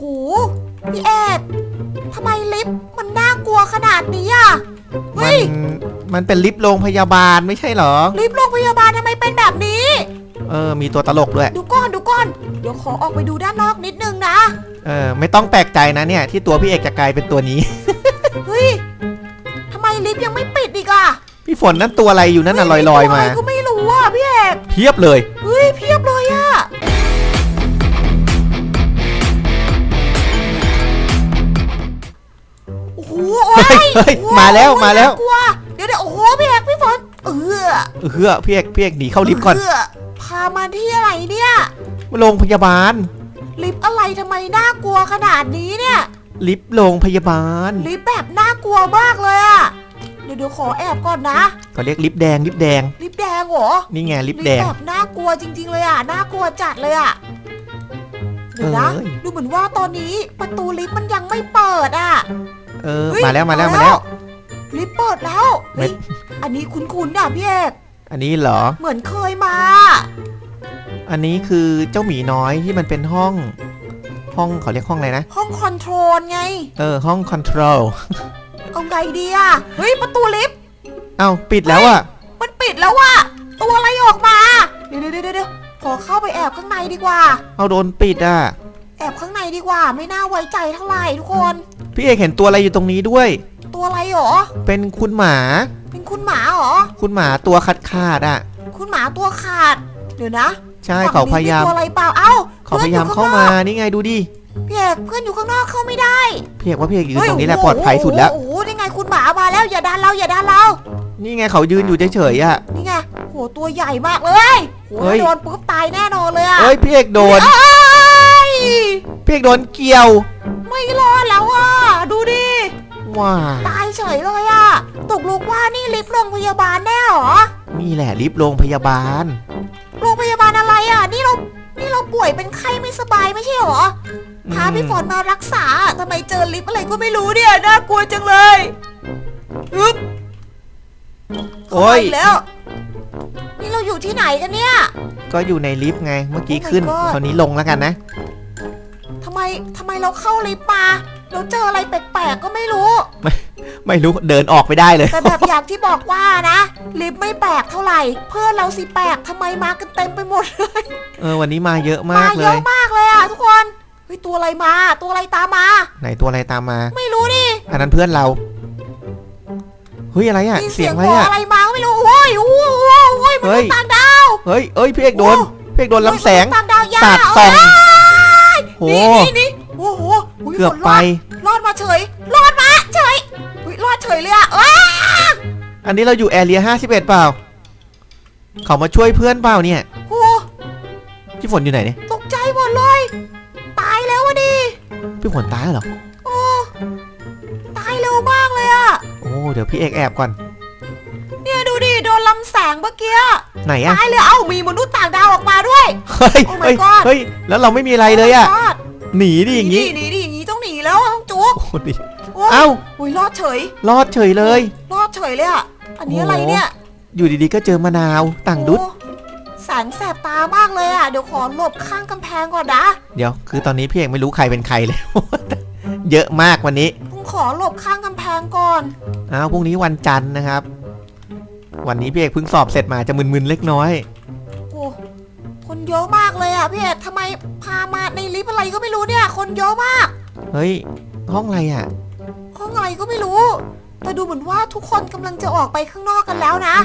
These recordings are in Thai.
โหพี่เอกทำไมลิฟต์มันน่ากลัวขนาดนี้อะมัเฮ้นยมันเป็นลิฟต์โรงพยาบาลไม่ใช่เหรอ ลิฟต์โรงพยาบาลทำไมเป็นแบบนี้ เออ มีตัวตลกด้วย ดูก่อนดูก่อน เดี๋ยวขอออกไปดูด้านนอกนิดนึงนะ เออ ไม่ต้องแปลกใจนะเนี่ย ที่ตัวพี่เอกจะกลายเป็นตัวนี้ เฮ้ยทำไมลิฟต์ยังไม่ปิดอีกอะพี่ฝนนั่นตัวอะไรอยู่นั่นน่ะลเฮ้อยลอยๆตัวมาอะไรก็ไม่รู้อะพี่เอก เพียบเลย เฮ้ยเพียบเลย ฮ้ยเฮ้ยโอ้โหมาแล้วมาแล้วน่กลัวเดี๋ยวเดี๋ยวโอ้โหพี่เอกพี่ฝนเออเออพี่เอกพี่เอกหนีเข้าลิฟต์ก่อนเพามาที่อะไรเนี่ยโรงพยาบาล ลิฟต์อะไรทำไมน่ากลัวขนาดนี้เนี่ย ลิฟต์โรงพยาบาล ลิฟต์แบบน่ากลัวมากเลยอะเดี๋ยวเดี๋ยวขอแอบก่อนนะเขาเรียกลิฟต์แดงลิฟต์แดง ลิฟต์แดงเหรอ นี่ไงลิฟต์ลิแดฟต์งแบบน่ากลัวจริง ๆ เลยอะน่ากลัวจัดเลยอะเดี๋ยวนะเอ้ยดูเหมือนว่าตอนนี้ประตูลิฟต์มันยังไม่เปิดอะ เออ เฮ้ยมาแล้วมาแล้วมาแล้วลิฟต์เปิดแล้วเฮ้ยไม่อันนี้คุ้นๆอะพี่เอกอันนี้เหรอ เหมือนเคยมา อันนี้คือเจ้าหมีน้อยที่มันเป็นห้อง ห้องเขาเรียกห้องอะไรนะ ห้องคอนโทรลไง เออ ห้องคอนโทรลเอาไงดีอะเฮ้ยประตูลิฟต์เอ้าปิดแล้วอะมันปิดแล้วว่ะตัวอะไรออกมาเดี๋ยวเดี๋ยวเดี๋ยวเดี๋ยวขอเข้าไปแอบข้างในดีกว่า เอาโดนปิดอะแอบข้างในดีกว่า ไม่น่าไว้ใจเท่าไหร่ทุกคน พี่เอกเห็นตัวอะไรอยู่ตรงนี้ด้วย ตัวอะไรหรอ เป็นคุณหมา เป็นคุณหมาหรอ คุณหมาตัวขาดขาดๆอะคุณหมาตัวขาด เดี๋ยวนะ ใช่ฝั่งเขาพยายามนี้ตัวอะไรเปล่า เอ้าเขาพยายามเข้ามานี่ไงดูดิ พี่เอกเพื่อนอยู่ข้างนอกเข้าไม่ได้พี่เอกว่าพี่เอกยืนเฮ้ยตรงนี้แหละโโปลอดภัยสุดแล้ว โอ้โหนี่ไงคุณหมามาแล้วอย่าดันเราอย่าดันเรา นี่ไงเขายืนอยู่เฉยๆอะนี่ไงโหตัวใหญ่มากเลยโหเฮ้ยโดนปุ๊บตายแน่นอนเลยอะเอ้ยพี่เอกโดน เอ้ยพี่เอกโดนเกี่ยว ไม่รอดแล้วอะ ดูดิ ว้าตายเฉยเลยอะตกลงว่านี่ลิฟต์โรงพยาบาลแน่เหรอ นี่แหละลิฟต์โรงพยาบาล โรงพยาบาลอะไรอะนี่เรา นี่เราป่วยเป็นไข้ไม่สบายไม่ใช่เหรอ พาพี่ฝนมารักษาทำไมเจอลิฟต์อะไรก็ไม่รู้เนี่ย น่ากลัวจังเลยฮึบโอ้ยเข้ามากแล้ว นี่เราอยู่ที่ไหนกันเนี่ย ก็อยู่ในลิฟต์ไง เมื่อกี้ Oh my ขึ้น God คราวนี้ลงแล้วกันนะ ทำไมทำไมเราเข้าลิฟต์มาเราเจออะไรแปลกๆก็ไม่รู้ไม่รู้เดินออกไปได้เลย แต่แบบอย่างที่บอกว่านะ ลิฟต์ไม่แปลกเท่าไหร่ เพื่อนเราสิแปลกทำไมมากันเต็มไปหมดเลยเออวันนี้มาเยอะมามากเลเยอะยมากเลยอะทุกคนเฮ้ยตัวอะไรมาตัวอะไรตามมา ไหนตัวอะไรตามมา ไม่รู้ดิอันนั้นเพื่อนเราเฮ้ยอะไรอะ มีเสีเสียยงงอะไรวออะ อะไรมาก็ไม่รู้โอ้ยโอ้โหโอ้ยมันเฮ้ษยย์ต่างดาว เฮ้ยเอ้ยพี่เอกโดนโอ้ พี่เอกโดนลำแสงมนุษย์ต่างดาวยาสาดส่อง โห นี่นี่นี่โอ้โหยเกือบฝนรไปดรอดมาเฉย รอดมาเฉยอุ๊ยรอดเฉยเลยอะเอ้ยอันนี้เราอยู่แอเรีย51 เปล่า เขามาช่วยเพื่อนเปล่าเนี่ย โอ้พี่ฝนอยู่ไหนเนี่ย ตกใจหมดเลย ตายแล้วอะดิพี่ฝนตายแล้วเหรอ โอ้ตายเร็วมากเลยอะโอ้ เดี๋ยวพี่เอกแอบก่อน เนี่ยดูดิโดนลำแสงเมื่อกี้ไหนอะตายเลยเอ้ามีมนุษย์ต่างดาวออกมาด้วย เฮ้ย Oh my เฮ้ย God เฮ้ย แล้วเราไม่มีอะไรเลยอะรอด หนีดิอย่างนี้งี้หนีดิอย่างงี้ต้องหนีแล้วต้องจุกโอ้ดิโอ้ยเอ้าอุ้ยรอดเฉย รอดเฉยเลย รอดเฉยเลยอะอันนี้โอ้อะไรเนี่ย อยู่ดีๆก็เจอมะนาวต่างดุดโอ้แสงแสบตามากเลยอะเดี๋ยวขอหลบข้างกำแพงก่อนนะเดี๋ยวคือตอนนี้พี่เอกไม่รู้ใครเป็นใครเลยเยอะมากวันนี้ต้องขอหลบข้างกำแพงก่อนอ้าวพรุ่งนี้วันจันทร์นะครับ วันนี้พี่เอกเพิ่งสอบเสร็จมาจะมึนๆเล็กน้อยโอ้ คนเยอะมากเลยอะพี่เอกทำไมพามาในลิฟต์อะไรก็ไม่รู้เนี่ย คนเยอะมาก เฮ้ย ห้องอะไรอะ ห้องอะไรก็ไม่รู้ แต่ดูเหมือนว่าทุกคนกำลังจะออกไปข้างนอกกันแล้วนะ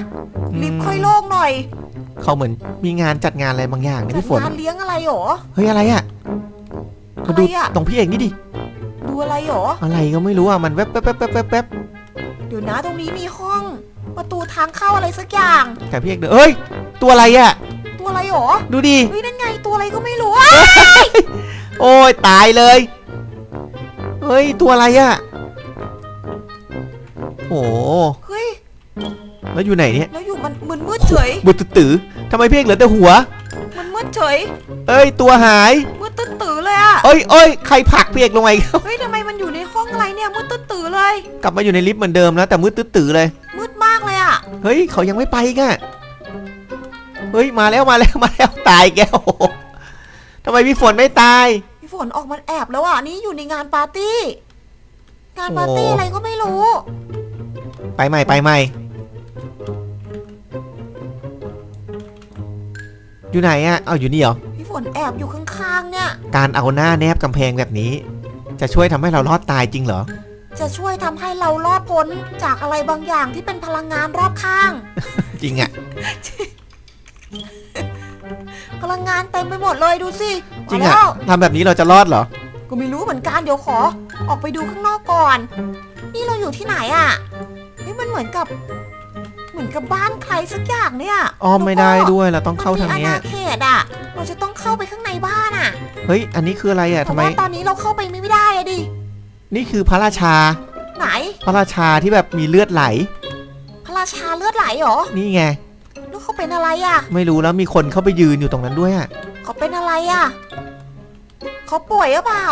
อืม ลิฟต์ค่อยโล่งหน่อยเขาเหมือนมีงานจัดงานอะไรบางอย่างนะจัดพี่ฝน งานเลี้ยงอะไรหรอ เฮ้ยอะไรอะ มาดูอะไรอะ ตรงพี่เอกนี่ดิ ดูอะไรหรอ อะไรก็ไม่รู้อะ มันแวบแวบแวบแวบแวบแวบเดี๋ยวนะตรงนี้มีห้อง ประตูทางเข้าอะไรสักอย่าง แต่พี่เอกเดินเฮ้ย ตัวอะไรอะตัว อะไรหรอดูดิเฮ้ยนั่นไงตัวอะไรก็ไม่รู้อะโอ้ยตายเลยเฮ้ยตัวอะไรอะโอ้เฮ้ยแล้วอยู่ไหนเนี่ยแล้วอยู่มันมันมืดเฉยบุตรตือทำไมพี่เอกเหลือแต่หัว มันมืดเฉยเอ้ยตัวหายมืดตื้อตื้อเลยอะเอ้ยเอ้ยใครผลักพี่เอกลงไปเฮ้ยทำไมมันอยู่ในห้องอะไรเนี่ยมืดตื้อตื้อเลย กลับมาอยู่ในลิฟต์เหมือนเดิมแล้วแต่มืดตื้อๆเลย มืดมากเลยอะเฮ้ยเขายังไม่ไปอีกอะ เฮ้ยมาแล้วมาแล้วมาแล้วตายแก้วทำไมพี่ฝนไม่ตายยพี่ฝนออกมาแอบแล้วอะนี่อยู่ในงานปาร์ตี้ งานปาร์ตี้โอ้ อะไรก็ไม่รู้ ไปใหม่ไปใหม่ อยู่ไหนอะเอาอยู่นี่เหรอ พี่ฝนแอบอยู่ข้างๆเนี่ย การเอาหน้าแนบกำแพงแบบนี้ จะช่วยทำให้เรารอดตายจริงเหรอ จะช่วยทำให้เรารอดพ้นจากอะไรบางอย่างที่เป็นพลังงานรอบข้าง จริงอะ พลังงานเต็มไปหมดเลยดูสิจริงมาอะแล้วทำแบบนี้เราจะรอดเหรอ ก็ไม่รู้เหมือนกันเดี๋ยวขอ ออกไปดูข้างนอกก่อน นี่เราอยู่ที่ไหนอะเฮ้ยมันเหมือนกับ เหมือนกับบ้านใครสักอย่างเนี่ยอ้อมไม่ได้แล้วก็ด้วยเราต้องเข้าทางมันมีเนี้ยอาณาเขตอะเราจะต้องเข้าไปข้างในบ้านอะเฮ้ย อันนี้คืออะไรอะแต่ทำไม ว่าตอนนี้เราเข้าไปไม่ได้อะดินี่คือพระราชา ไหน พระราชาที่แบบมีเลือดไหล พระราชาเลือดไหลเหรอ นี่ไงแล้ว เขาเป็นอะไรอะไม่รู้แล้วมีคนเข้าไปยืนอยู่ตรงนั้นด้วยอะเขาเป็นอะไรอะเขาป่วยหรือเปล่า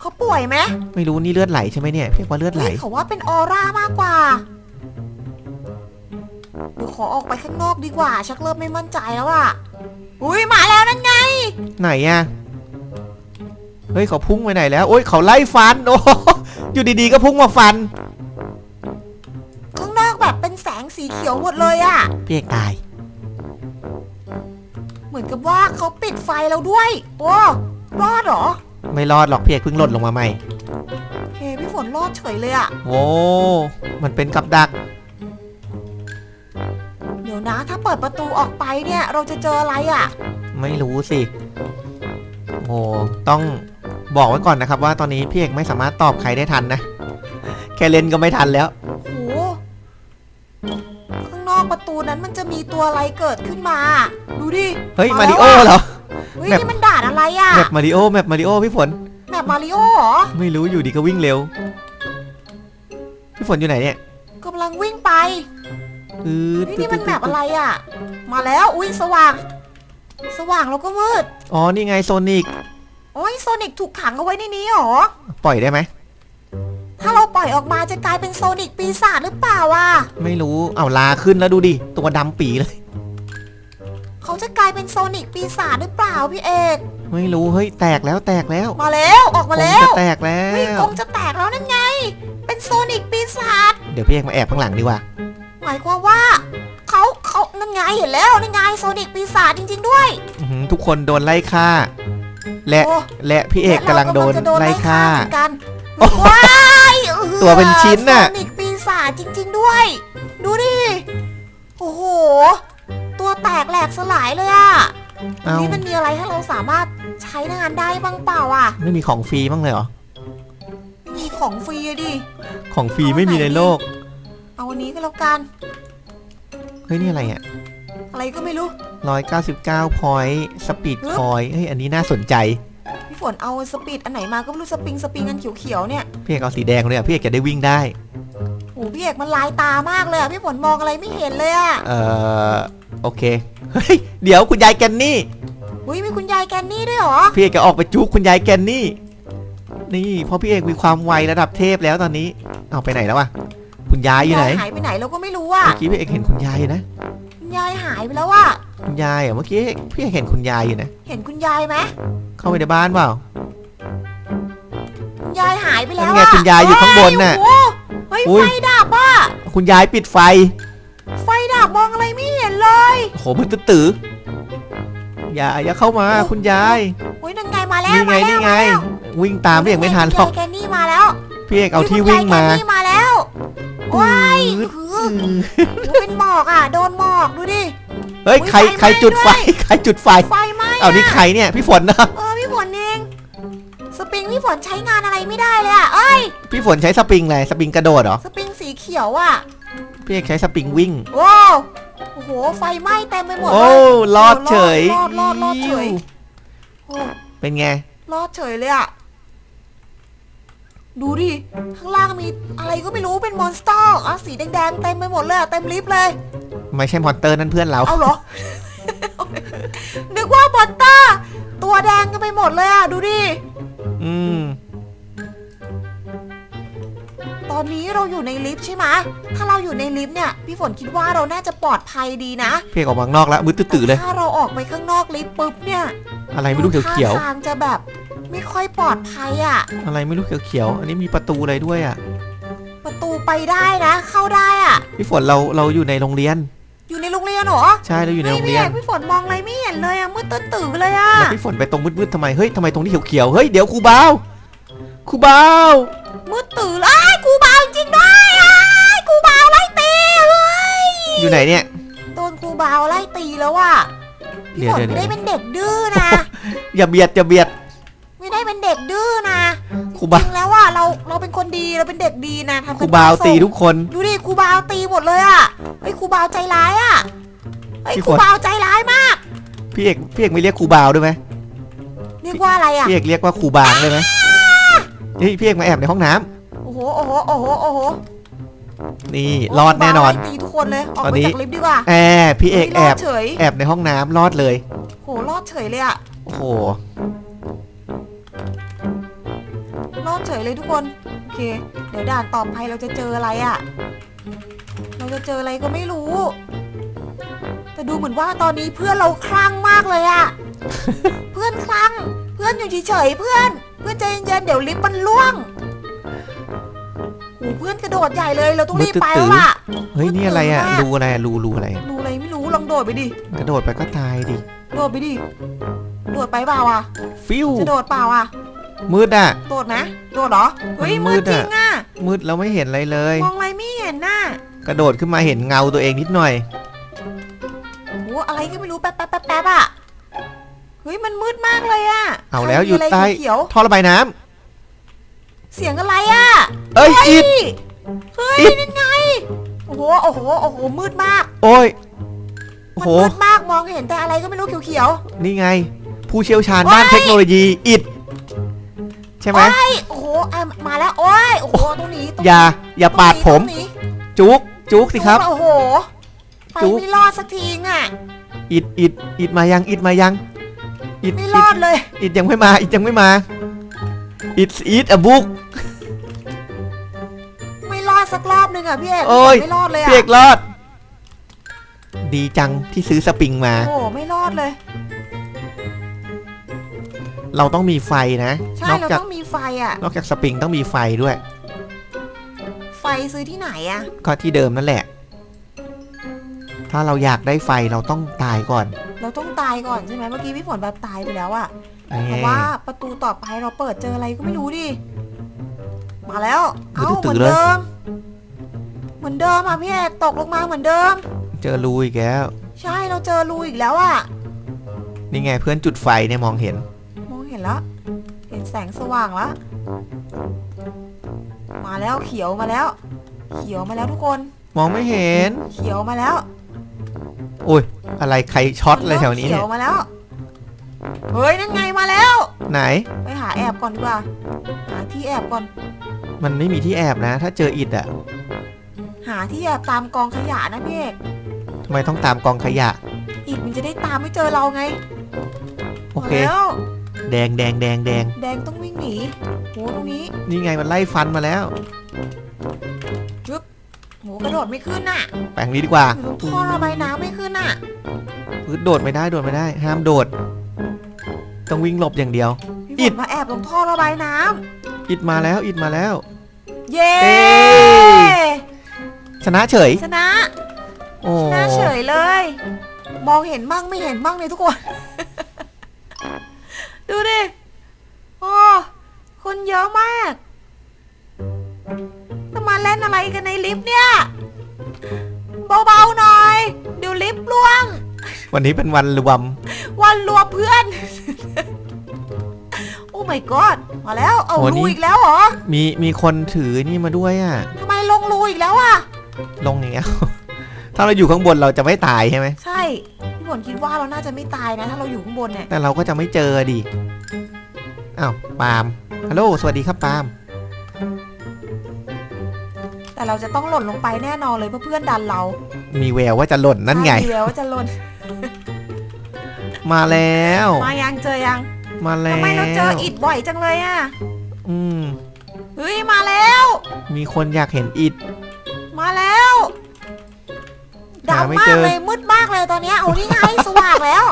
เขาป่วยไหมไม่รู้นี่เลือดไหลใช่ไหมเนี่ยเพียกว่าเลือดไหล เฮ้ยเขาว่าเป็นออร่ามากกว่าเดี๋ยวขอออกไปข้างนอกดีกว่า ชักเริ่มไม่มั่นใจแล้วอะอุ้ยมาแล้วนั่นไง ไหนอะเฮ้ยเขาพุ่งไปไหนแล้ว โอ้ยเขาไล่ฟัน โอ้โหอยู่ดีๆก็พุ่งมาฟัน เป็นแสงสีเขียวหมดเลยอะพี่เอกตาย เหมือนกับว่าเขาปิดไฟแล้วด้วย โอ้รอดเหรอไม่รอดหรอกพี่เอกเพิ่งหล่นลงมาใหม่ เฮ้พี่ฝนรอดเฉยเลยอะโอ้มันเป็นกับดัก เดี๋ยวนะถ้าเปิดประตูออกไปเนี่ย เราจะเจออะไรอะไม่รู้สิ โอ้ต้องบอกไว้ก่อนนะครับ ว่าตอนนี้พี่เอกไม่สามารถตอบใครได้ทันนะ แค่เล่นก็ไม่ทันแล้ว โห ข้างนอกประตูนั้นมันจะมีตัวอะไรเกิดขึ้นมา ดูดิเฮ้ยมามาแล้ริวโออะเหรอ เฮ้ยแบบนี่มันด่านอะไรอะแมปมาริโอแมปมาริโอพี่ฝนแบบมาริโอเหรอไม่รู้อยู่ดีก็วิ่งเร็ว พี่ฝนอยู่ไหนเนี่ยกำลังวิ่งไปอืดเฮ้ยนี่มันแบบอะไรอะ มาแล้วอุ้ยสว่าง สว่างแล้วก็มืด อ๋อนี่ไงโซนิกโอ้ยโซนิกถูกขังเอาไว้ในนี้เหรอ ปล่อยได้ไหม ถ้าเราปล่อยออกมาจะกลายเป็นโซนิกปีศาจหรือเปล่าอะไม่รู้เอาลาขึ้นแล้วดูดิ ตัวดำปีเลย เขาจะกลายเป็นโซนิกปีศาจหรือเปล่าพี่เอก ไม่รู้ เฮ้ย แตกแล้วแตกแล้วมาแล้วออกมาแล้กรงวจะแตกแล้เฮ้ยว กรงจะแตกแล้วนั่นไง เป็นโซนิกปีศาจเดี๋ยวพี่เอกมาแอบข้างหลังดีกว่า หมายความว่าเขาเขานั่นไงเห็นแล้วนั่นไงโซนิกปีศาจจริง ๆ ด้วย อื้อหือทุกคนโดนไล่ฆ่า และโอ้ และพี่เอกกำลังโดนและเราไล่ฆ่าเหมือนกันโอ้โห ว้ายเออตัวเป็นชิ้นน่ะ โซนิกปีศาจจริง ๆด้วย ดูดิ โอ้โห ตัวแตกแหลกสลายเลยอะเอ้า นี่มันมีอะไรให้เราสามารถใช้งานได้บ้างเปล่าอะไม่มีของฟรีบ้างเลยเหรอ ไม่มีของฟรีอะดิ ของฟรีไม่มีในโลก เอาวันนี้ก็แล้วกัน เฮ้ย นี่อะไรอะอะไรก็ไม่รู้ร้อยเก้าสิบเก้าพอยต์สปีดฮึบคอยเฮ้ย อันนี้น่าสนใจ พี่ฝนเอาสปีดอันไหนมาก็ไม่รู้สปริงสปริงอันเขียวๆเนี่ยพี่เอกเอาสีแดงเลยอะพี่เอกจะได้วิ่งได้โอ้พี่เอกมันลายตามากเลยอะพี่ฝนมองอะไรไม่เห็นเลยอะเอ่อโอเคเฮ้ยเดี๋ยวคุณยายแกนนี่ อุ้ยมีคุณยายแกนนี่ด้วยเหรอพี่เอกจะออกไปจุกคุณยายแกนนี่ นี่เพราะพี่เอกมีความไวระดับเทพแล้วตอนนี้เอาไปไหนแล้ววะคุณยายอยู่ไหนยายหายไปไหนเราก็ไม่รู้อะเมื่อกี้พี่เอกเห็นคุณยายอยู่นะคุณ ยายหายไปแล้วอะคุณยายเหรอะเมื่อกี้พี่เอกเห็นคุณยายอยู่นะ เห็นคุณยายไหมเข้าไปในบ้านเปล่า คุณยายหายไปแล้วนั่นไงอะคุณยายอยู่ข้างบนน่ะเฮ้ยโอ้โหเฮ้ยอุ๊ย ไฟดับอะคุณยายปิดไฟไฟดับมองอะไรไม่เห็นเลยโอ้โหมันตื้อๆอย่าอย่าเข้ามาโอ้คุณยายเฮ้ยนั่นไงมาแล้วนี่ไงมาแล้วนี่ไง มาแล้ววิ่งตามพี่เอกไม่ทันหรอก คุณยายแกนนี่มาแล้วพี่เอกเอาที่วิ่งมา คุณยยแกนนี่มาแล้วว้ายอืดคือ โอ้เป็นหมอกอะ โดนหมอกดูดิ เฮ้ยอุ๊ยใครไฟไหม้ใครจุดไฟด้วยใครจุดไฟ ไฟไหม้เอานี่ใครเนี่ย พี่ฝนนะ เออพี่ฝนเอง สปริงพี่ฝนใช้งานอะไรไม่ได้เลยอะ เอ้ย พี่ฝนใช้สปริงอะไร สปริงกระโดดเหรอ สปริงสีเขียวอะ พี่เอกใช้สปริงวิ่ง ว้าวโอ้โห ไฟไหม้เต็มไปหมดโอ้เลยรอดเฉย รอดรอดรอดเฉยโอ้เป็นไง รอดเฉยเลยอะ ดูดิ ข้างล่างมีอะไรก็ไม่รู้เป็นมอนสเตอร์อะสีแดงๆเต็มไปหมดเลยอะเต็มลิฟต์เลย ไม่ใช่มอนเตอร์นั่นเพื่อนเรา เอาเหรอ นึกว่าบอตเตอร์ตัวแดงกันไปหมดเลยอะดูดิ อืม ตอนนี้เราอยู่ในลิฟต์ใช่ไหมถ้าเราอยู่ในลิฟต์เนี่ยพี่ฝนคิดว่าเราน่าจะปลอดภัยดีนะพี่เอกออกมาข้างนอกแล้วมืดตื้อๆเลย ถ้าเราออกไปข้างนอกลิฟต์ปุ๊บเนี่ยอะไรไม่รู้เขียวท่าทางจะแบบ ไม่ค่อยปลอดภัยอะๆอะไรไม่รู้เขียวๆ อันนี้มีประตูอะไรด้วยอะ ประตูไปได้นะ เข้าได้อะ พี่ฝนเราเราอยู่ในโรงเรียน อยู่ในโรงเรียนเหรอใช่เราอยู่ในโรงไม่เรียนเห็นพี่ฝนมองอะไรไม่เห็นเลยอะมืดตื้อๆเลยอะแล้วพี่ฝนไปตรงมืดๆทำไม เฮ้ยทำไมตรงนี้เขียวๆ เฮ้ยเดี๋ยวครูบาวครูบาวมืดตื้อเลยอ้ายครูบาวจริงด้วยอ้ายครูบาวไล่ตีเฮ้ยอยู่ไหนเนี่ย โดนครูบาวไล่ตีแล้วอะพี่เดี๋ยวฝนเดี๋ยวไม่ได้เป็นเด็กดื้อนะ อย่าเบียดอย่าเบียด ครูบาจริงๆแล้วว่าเราเราเป็นคนดีเราเป็นเด็กดีนะทำครูบาวตีทุกคน ดูดิครูบาวตีหมดเลยอะเฮ้ยครูบาวใจร้ายอะเฮ้ยพี่ครูฝนบาวใจร้ายมากพี่เอกพี่เอกไม่เรียกครูบาวด้วยไหมเรียกว่าอะไรอะพี่เอกเรียกว่าครูบางได้ไหมเฮ้ยพี่เอกมาแอบในห้องน้ำโอ้โหโอ้โหโอ้โหโอ้โหนี่รอดแน่นอน ครูบาวไล่ตีทุกคนเลยออกตอนไปนี้ จากลิฟต์ดีกว่าแอบพี่เอกฮ้ยแอรอบดเฉยแอบในห้องน้ำรอดเลยโหรอดเฉยเลยอะโอ้โห รอดเฉยเลยทุกคน โอเค เดี๋ยวด่านต่อไปเราจะเจออะไรอะ เราจะเจออะไรก็ไม่รู้ แต่ดูเหมือนว่าตอนนี้เพื่อนเราคลั่งมากเลยอะเพื่อนคลั่ง เพื่อนอยู่เฉยๆเพื่อน เพื่อนใจเย็นๆเดี๋ยวลิฟต์มันล่วงโอ้เพื่อนกระโดดใหญ่เลยเราต้องรีบไปแล้วล่ะเฮ้ยนี่อะไรอะมืดตึ๊รูงมากอะไรอะรูรูอะไรดูอะไรไม่รู้ลองโดดไปดิ กระโดดไปก็ตายดิ โดดไปดิ โดดไปเปล่าอะฟิวจะโดดเปล่าอะ มืดอะ โดดนะโดดเหรอเฮ้ยมันมืมืดดจริงอะมืดแล้วไม่เห็นอะไรเลย มองอะไรไม่เห็นน่ะกระโดดขึ้นมาเห็นเงาตัวเองนิดหน่อย โอ้อะไรก็ไม่รู้แป๊บแป๊บแป๊บแป๊บอะเฮ้ยมันมืดมากเลยอะเอาแล้วใครมีอยู่อะไรใต้เขียวท่อระบายน้ำๆเสียงอะไรอะเอ้ยอิด เฮ้ยอิด นั่นไงโอ้โหโอ้โหโอ้โหมืดมากโอ้ยโอ้มันโหมืดมากมองเห็นแต่อะไรก็ไม่รู้เขียวนี่ไง ผู้เชี่ยวชาญด้านโอ้ยเทคโนโลยีอิด ใช่ๆไหมโอ้ยโอ้โหอะมาแล้วโอ้ยโอ้โหตรงนี้ตรงนี้อย่าอย่าปาดผม ตรงนี้จุกจุกสิครับ โอ้โหไปจุ๊บ ไม่รอดสักทีอะอิดอิดอิดมายังอิดมายังอิดไม่อิรอดดเลย อิดยังไม่มาอิดยังไม่มาอิดอิดอะบุก ไม่รอดสักรอบหนึงอะพี่เอกโอ้ย ไม่รอดเลยพี่อะเอกรอด ดีจังที่ซื้อสปริงมา โอ้โหไม่รอดเลย เราต้องมีไฟนะใช่นอกเราจากต้องมีไฟอะ นอกจากสปริงต้องมีไฟด้วย ไฟซื้อที่ไหนอะ ก็ที่เดิมนั่นแหละ ถ้าเราอยากได้ไฟเราต้องตายก่อนเราต้องตายก่อนใช่ไหมเมื่อกี้พี่ฝนแบบตายไปแล้วอะแหม่แต่ว่าประตูต่อไปเราเปิดเจออะไรก็ไม่รู้ดิมาแล้ว เอ้าเหมือนเดิม เหมือนเดิมอะพี่เอกตกลงมาเหมือนเดิม เจอรูอีกแล้ว ใช่เราเจอรูอีกแล้วอะนี่ไงเพื่อนจุดไฟเนี่ยมองเห็นมองเห็ นแล้วเห็นแสงสว่างแล้วมาแล้วเขียวมาแล้ว เขียวมาแล้วทุกคน มองไม่เห็น เขียวมาแล้วโอ้ยอะไรใครช็อตอะไรแถวนี้เขีเนี่ยยวมาแล้ว เฮ้ยนั่นไงมาแล้ว ไหน ไปหาแอบก่อนดีกว่า หาที่แอบก่อน มันไม่มีที่แอบนะ ถ้าเจออิดอะหาที่แอบตามกองขยะนะพี่เอกทำไมต้องตามกองขยะอีกมันจะได้ตามไม่เจอเราไงโอเค มาแล้ว แดงแดงแดงแดงแดงต้องวิ่งหนีโหตรงนี้นี่ไงมันไล่ฟันมาแล้วโหกระโดดไม่ขึ้นน่ะแปลงนี้ดีกว่าอยู่ตรงท่อระบายน้ำไม่ขึ้นน่ะพื้นโดดไม่ได้โดดไม่ได้ ห้ามโดด ต้องวิ่งหลบอย่างเดียวพี่อิฝดนมาแอบตรงท่อระบายน้ำอิดมาแล้วอิดมาแล้ว เย้เอ้ชนะเฉยชนะโอ้ชนะเฉยเลย มองเห็นมั่งไม่เห็นมั่งเลยทุกคน ดูดิ โอ้ คนเยอะมากจะมาเล่นอะไรกันในลิฟต์เนี่ย เบาๆหน่อย เดี๋ยวลิฟต์ล่วง วันนี้เป็นวันรวม วันรวมเพื่อน โอ้ my god มาแล้ว เอาโอ้นี่ รูอีกแล้วเหรอมีมีคนถือนี่มาด้วยอะ ทำไมลงรูอีกแล้วอะ ลงอย่างเงี้ย ถ้าเราอยู่ข้างบนเราจะไม่ตายใช่ไหม ใช่พี่ฝนคิดว่าเราน่าจะไม่ตายนะ ถ้าเราอยู่ข้างบนเนี่ยแต่เราก็จะไม่เจอดิ อ้าวปาล์มฮัลโหลสวัสดีครับปาล์มแต่เราจะต้องหล่นลงไปแน่นอนเลยเพราะเพื่อนดันเรามีแววว่าจะหล่นนั่นไงใช่มีแล้วว่าจะหล่นมาแล้ว มายังเจอยังมาแล้วทำไมเราเจออิดบ่อยจังเลยอะอืมเฮ้ยมาแล้ว มีคนอยากเห็นอิดมาแล้ว ดำหาไม่มาเจกอเลยมืดมากเลยตอนเนี้ยโอ้นี่ไงสว่างแล้ว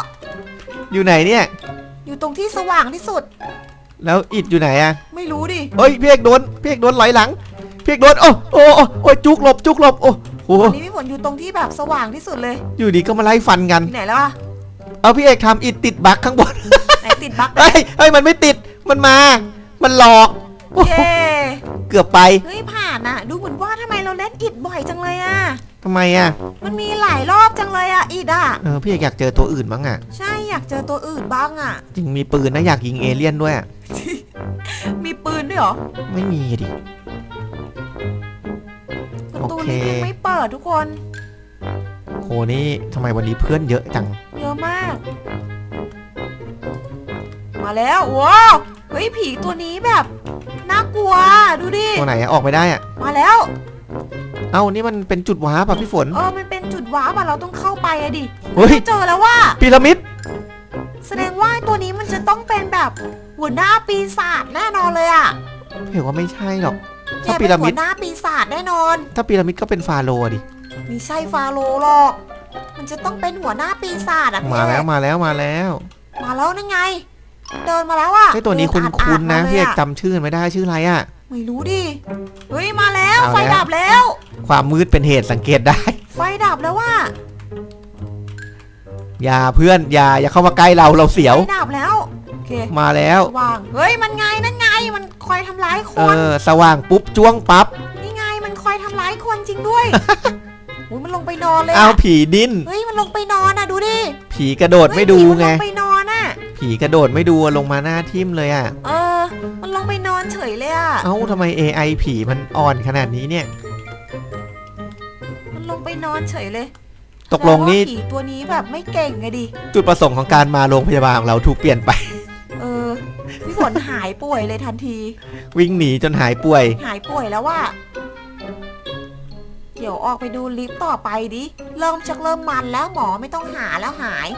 อยู่ไหนเนี่ย อยู่ตรงที่สว่างที่สุด แล้วอิดอยู่ไหนอะไม่รู้ดิเฮ้ยพี่เอกโดนพี่เอกโดนไหลหลังพี่เอกโดนโอ้โอ้โอ้โอ้ยจุกหลบจุกหลบโอ้โหตอนนี้พี่ฝนอยู่ตรงที่แบบสว่างที่สุดเลย อยู่ดีก็มาไล่ฟันกันที่ไหนแล้วอะเอาพี่เอกทำอิดติดบั๊กข้างบนไหนติดบั๊กเฮ้ยเฮ้ยมันไม่ติดมันมา มันหลอกโอ้โหเย้เกือบไปเฮ้ยผ่านอะดูเหมือนว่าทำไมเราเล่นอิดบ่อยจังเลยอะ ทำไมอะมันมีหลายรอบจังเลยอะอิดอะเออพี่เอกอยากเจอตัวอื่นบ้างอะใช่อยากเจอตัวอื่นบ้างอะจริงมีปืนนะอยากยิงเอเลี่ยนด้วยอะมีปืนด้วยเหรอไม่มีดิ ประตูโอเคลิฟต์ยังไม่เปิดทุกคน โหนี่ทำไมวันนี้เพื่อนเยอะจัง เยอะมาก มาแล้วว้าวเฮ้ยผีตัวนี้แบบน่ากลัวดูดิ ตัวไหนอะออกไม่ได้อะมาแล้ว เอ้านี่มันเป็นจุดว้าป่ะพี่ฝน เออมันเป็นจุดว้าร์ปอะเราต้องเข้าไปอะดิเฮ้ย เจอแล้วว่า พีระมิด แสดงว่าตัวนี้มันจะต้องเป็นแบบหัวหน้าปีศาจแน่นอนเลยอะเห็นว่าไม่ใช่หรอกแกถ้าพีเป็นระมิหัด วหน้าปีศาจแน่นอน ถ้าพีระมิดก็เป็นฟาโรห์ดิ ไม่ใช่ฟาโรห์หรอก มันจะต้องเป็นหัวหน้าปีศาจอะมาแล้วมาแล้วมาแล้วมาแล้วนั่นไง เดินมาแล้วอะไอ้ตัวนี้เดิคุณอาดคุณๆนะมาลยพี่เอกอะจำชื่อไม่ได้ชื่ออะไรอะ ไม่รู้ดิ เฮ้ยมาแล้วเอาไฟแล้วดับแล้ว ความมืดเป็นเหตุสังเกตได้ ไฟดับแล้วว่าอย่าเพื่อนอย่าอย่าเข้ามาใกล้เราเราเสียว ไฟดับแล้วโอเคมาแล้ว สว่างเฮ้ยมันไงนั่นไงมันคอยทำร้ายคเอนอ สว่างปุ๊บจ้วงปั๊บนี่ไงมันคอยทำร้ายคนจริงด้วยโอ้ยมันลงไปนอนเลยเอาอะผีดิ้น เฮ้ยมันลงไปนอนอะดูดิผีกระโดดไม่ดูเฮ้ยผีไงมันลงไปนอนอะผีกระโดดไม่ดูลงมาหน้าทิ่มเลยอะเออมันลงไปน อนเฉยเลยอะเอ้าทำไม AI ผีมันอ่อนขนาดนี้เนี่ย มันลงไปนอนเฉยเลยตกลงนี่แปว่าผีตัวนี้แบบไม่เก่งไงดิ จุดประสงค์ของการมาโรงพยาบาลของเราถูกเปลี่ยนไป เออ พี่ฝน หายป่วยเลยทันที วิ่งหนีจนหายป่วย หายป่วยแล้วว่าเดี๋ยวออกไปดูลิฟต์ต่อไปดิ เริ่มชักเริ่มมันแล้วหมอไม่ต้องหาแล้วหาย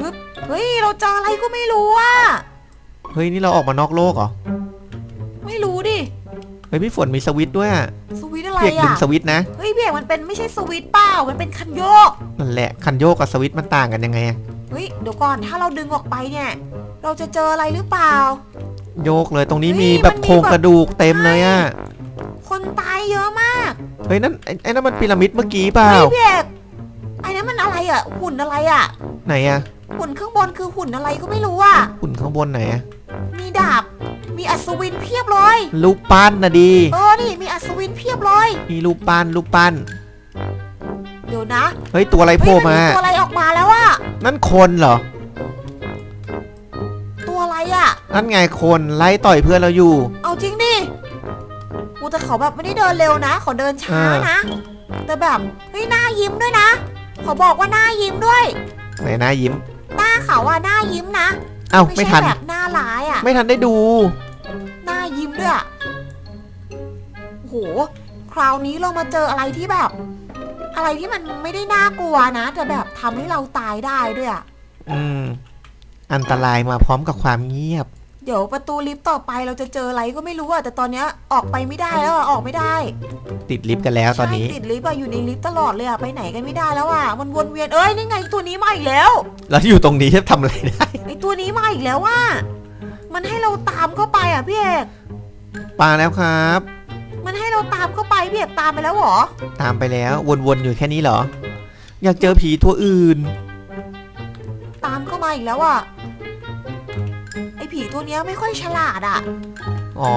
ฮึบเฮ้ย เราเจออะไรก็ไม่รู้อะ เฮ้ย นี่เราออกมานอกโลกเหรอ ไม่รู้ดิ เฮ้ยพี่ฝนมีสวิตช์ด้วยอะสวิตช์อะไรพี่เอกดึงอะ สวิตช์นะ เฮ้ยเบียกมันเป็นไม่ใช่สวิตช์เปล่า มันเป็นคันโยก นั่นแหละ คันโยกกับสวิตช์มันต่างกันยังไงอะเฮ้ยเดี๋ยวก่อนถ้าเราดึงออกไปเนี่ย เราจะเจออะไรหรือเปล่า โยกเลยตรงนี้เฮ้ยมีแบบมันมีโครงกระดูกเต็มเลยอะคนตายเยอะมากเฮ้ยนั่นไอ้ไอ้นั่นมันพีระมิดเมื่อกี้เปล่า เฮ้ยเบียกไอ้นั้นมันอะไรอะ หุ่นอะไรอะ ไหนอะหุ่นข้างบนคือหุ่นอะไรก็ไม่รู้อะ หุ่นข้างบนไหนอะ มีดาบ มีอัศวินเพียบเลยรูปปั้นนะดี เออ นี่มีอัศวินเพียบเลย มีรูปปั้นรูปปั้น เดี๋ยวนะเฮ้ย ตัวอะไรโผเฮ้ล่ยมันมามีตัวอะไรออกมาแล้วอะนั่นคนเหรอ ตัวอะไรอะนั่นไงคนไล่ต่อยเพื่อนเราอยู่ เอาจริงดิกูแต่เขาแบบไม่ได้เดินเร็วนะเขาเดินช้าอ่านะ แต่แบบเฮ้ยหน้ายิ้มด้วยนะ เขาบอกว่าหน้ายิ้มด้วยไหนหน้ายิ้ม หน้าเขาอะหน้ายิ้มนะ เอ้าไม่ไม่ใช่ทันแบบหน้าร้ายอะไม่ทันได้ดู หน้ายิ้มด้วยอะโอ้โห คราวนี้เรามาเจออะไรที่แบบ อะไรที่มันไม่ได้น่ากลัวนะ แต่แบบทำให้เราตายได้ด้วยอะอืม อันตรายมาพร้อมกับความเงียบเดี๋ยวประตูลิฟต์ต่อไปเราจะเจออะไรก็ไม่รู้อะแต่ตอนเนี้ยออกไปไม่ได้แล้วอะออกไม่ได้ติดลิฟต์กันแล้วตอนนี้ ใช่ติดลิฟต์อะอยู่ในลิฟต์ตลอดเลยอะไปไหนกันไม่ได้แล้วอะมันวนเวียนเอ้ยนี่ไงตัวนี้มาอีกแล้วแล้วอยู่ตรงนี้จะทำอะไรได้ ไอตัวนี้มาอีกแล้วว่ามันให้เราตามเข้าไปอะพี่เอกปาแล้วครับ มันให้เราตามเข้าไปพี่เอกตามไปแล้วเหรอตามไปแล้ววนๆอยู่แค่นี้เหรอ อยากเจอผีตัวอื่น ตามเข้ามาอีกแล้วอะไอ ผีตัวเนี้ยไม่ค่อยฉลาดอะอ๋อ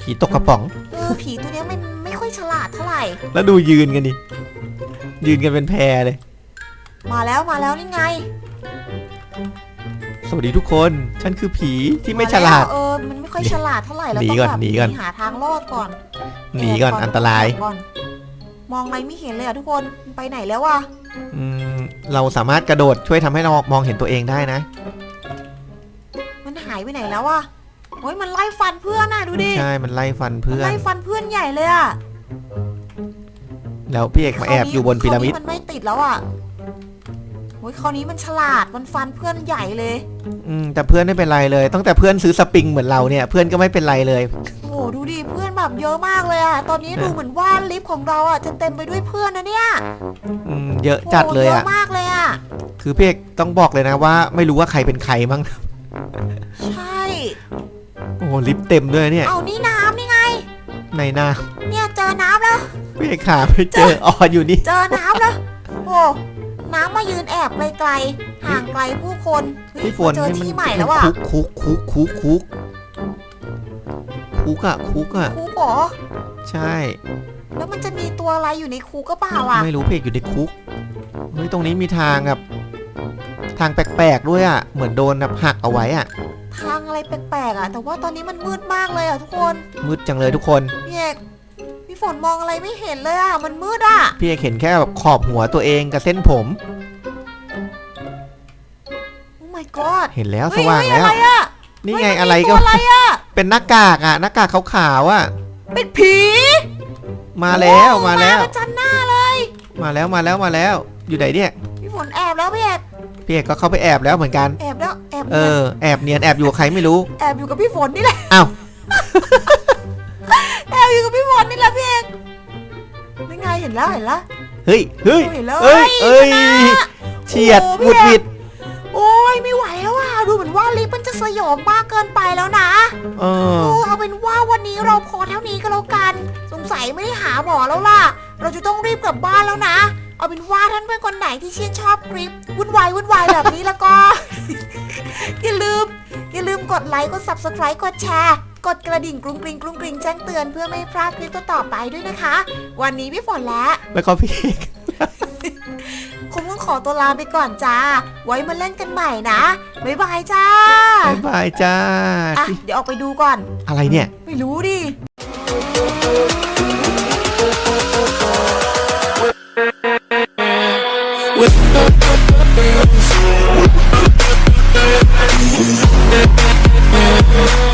ผีตกกระป๋อง เออผีตัวเนี้ยมันไม่ค่อยฉลาดเท่าไหร่ แล้วดูยืนกันดิ ยืนกันเป็นแพรเลย มาแล้วมาแล้วนี่ไงสวัสดีทุกคน ฉันคือผีที่ไม่ฉลาดแล้วเออมันไม่ค่อยฉลาดเท่าไหร่เราหนีต้องก่อนแบบหนีก่อน หาทางรอดก่อนหนีก่อนแบอันตราย ก่อนมองอะไรไม่เห็นเลยอะทุกคนมันไปไหนแล้วอะอืม เราสามารถกระโดดช่วยทำให้เรามองเห็นตัวเองได้นะมันหายไปไหนแล้วอะโอ้ยมันไล่ฟันเพื่อนน่ะดูดิใช่ มันไล่ฟันมันเพื่อน ไล่ฟันเพื่อนใหญ่เลยอะแล้วพี่เอกมาแอบอยู่บนพีระมิดคราวนี้มันไม่ติดแล้วอะโอ้ยคราวนี้มันฉลาด มันฟันเพื่อนใหญ่เลย อืมแต่เพื่อนไม่เป็นไรเลย ตั้งแต่เพื่อนซื้อสปริงเหมือนเราเนี่ย เพื่อนก็ไม่เป็นไรเลย โอ้โหดูดิ เพื่อนแบบเยอะมากเลยอะตอนนี้ดูเหมือนว่าลิฟต์ของเราอะจะเต็มไปด้วยเพื่อนนะเนี่ยอืมเยอะจัดเลยโเยอะอะมากเลยอะคือพี่เอกต้องบอกเลยนะว่า ไม่รู้ว่าใครเป็นใครมั้ง ใช่ โอ้โหลิฟต์เต็มด้วยเนี่ย เอานี่น้ำนี่ไง ในหน้าเนี่ยเจอน้ำแล้ว พี่เอกหาไม่เจออ๋ออยู่นี่ เจอน้ำแล้ว โอ้น้ำมายืนแอบไกลๆห่างไกลผู้คนเฮ้ยพี่ฝนเจอนี่มันที่ใหม่แล้วอะคุกคุกคุกคุกคุกคุกอะคุกอะคุกเหรอใช่ แล้วมันจะมีตัวอะไรอยู่ในคุกก็เปล่าอะไม่รู้เพกอยู่ในคุกเฮ้ยตรงนี้มีทางแบบ ทางแปลกๆด้วยอะเหมือนโดนแบบหักเอาไว้อะทางอะไรแปลกๆอะแต่ว่าตอนนี้มันมืดมากเลยอะทุกคนมืดจังเลยทุกคน พี่เอกพี่ฝนมองอะไรไม่เห็นเลยอะมันมืดอะพี่เอกเห็นแค่แบบขอบหัวตัวเองกับเส้นผม โอ้ my god เห็นแล้วสเฮ้ยว่างเฮ้ยแล้อะวไรอะนี่เฮ้ยไงมันมีอะไรตัก็วอะไรอะเป็นหน้ากากอะหน้ากากขาวๆอะเป็นผีมาแล้วโอ้มาแล้ว ประจันหน้าเลย มาแล้วมาแล้วมาแล้ว อยู่ไหนเนี่ย พี่ฝนแอบแล้วพี่เอก พี่เอกก็เข้าไปแอบแล้วเหมือนกัน แอบแล้วแอบเออแอบเนียนแอบอยู่กับใครไม่รู้แอบอยู่กับพี่ฝนนี่แหละอ้าวแอบอยู่กับพี่ฝนนี่แหละพี่เอกนี่ไงเห็นแล้วเห็นแล้วเฮ้ยเฮ้ยเห็นแล้วเอ้ยเอ้ยชนะเฉียดโอ้หวุดหวิดโอ้ยไม่ไหวแล้วอะดูเหมือนว่าลิฟต์มันจะสยองมากเกินไปแล้วนะเออเออเอาเป็นว่าวันนี้เราพอเท่านี้ก็แล้วกัน สงสัยไม่ได้หาหมอแล้วล่ะ เราจะต้องรีบกลับบ้านแล้วนะ เอาเป็นว่าท่านเพื่อนคนไหนที่ชื่นชอบคลิปวุ่นวายวุ่นวายแบบนี้แล้วก็ อย่าลืม อย่าลืมกดไลค์กด subscribe กดแชร์ กดกระดิ่งกรุงกริงกรุงกริงแจ้งเตือนเพื่อไม่ให้พลาดคลิปต่อๆไปด้วยนะคะ วันนี้พี่ฝนและแล้วก็พี่เอกคงต้องขอตัวลาไปก่อนจ้า ไว้มาเล่นกันใหม่นะบ๊ายบายจ้าบายบายจ้า อะเดี๋ยวออกไปดูก่อน อะไรเนี่ย ไม่รู้ดิ Yeah.